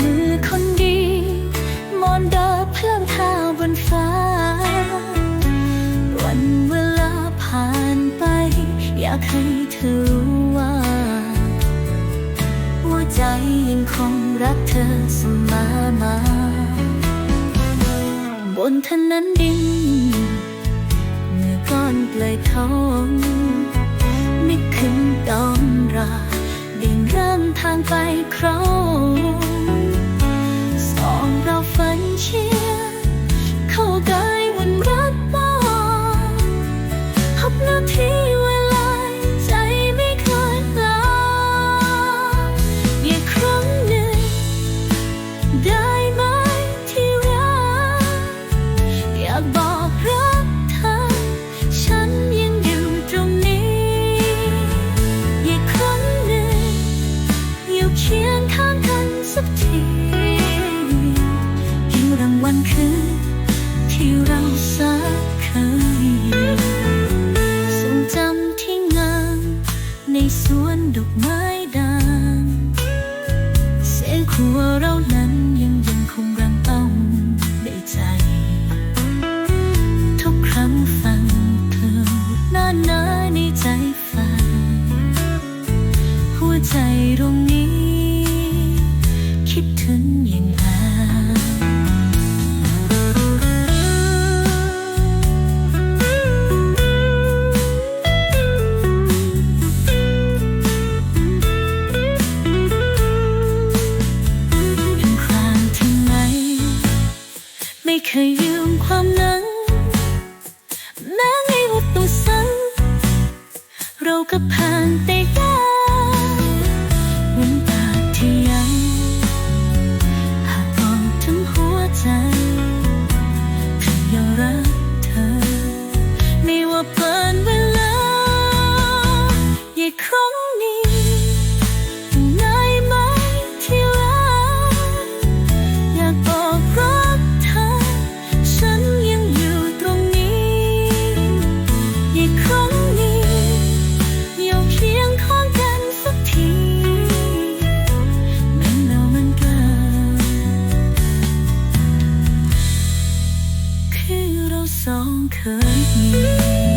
มือคนดี มอนดอเพื่อเท้าบนฟ้า วันเวลาผ่านไป อยากให้เธอรู้ว่า หัวใจยังคงรักเธอเสมอมา บนถนนดินเมื่อก้อนเปลยทองนึกขึ้นตอนราเดินเริ่มทางไปครอง หัวเรานั้นยังยังคงรังต้องในใจ ทุกครั้งฟังเธอหน้าหนาในใจฝันหัวใจตรงนี้ คิดถึงย่าง เคยยืมความนั้นแม้ในวัดต้องสังเราก็ผ่านไปได้ คือ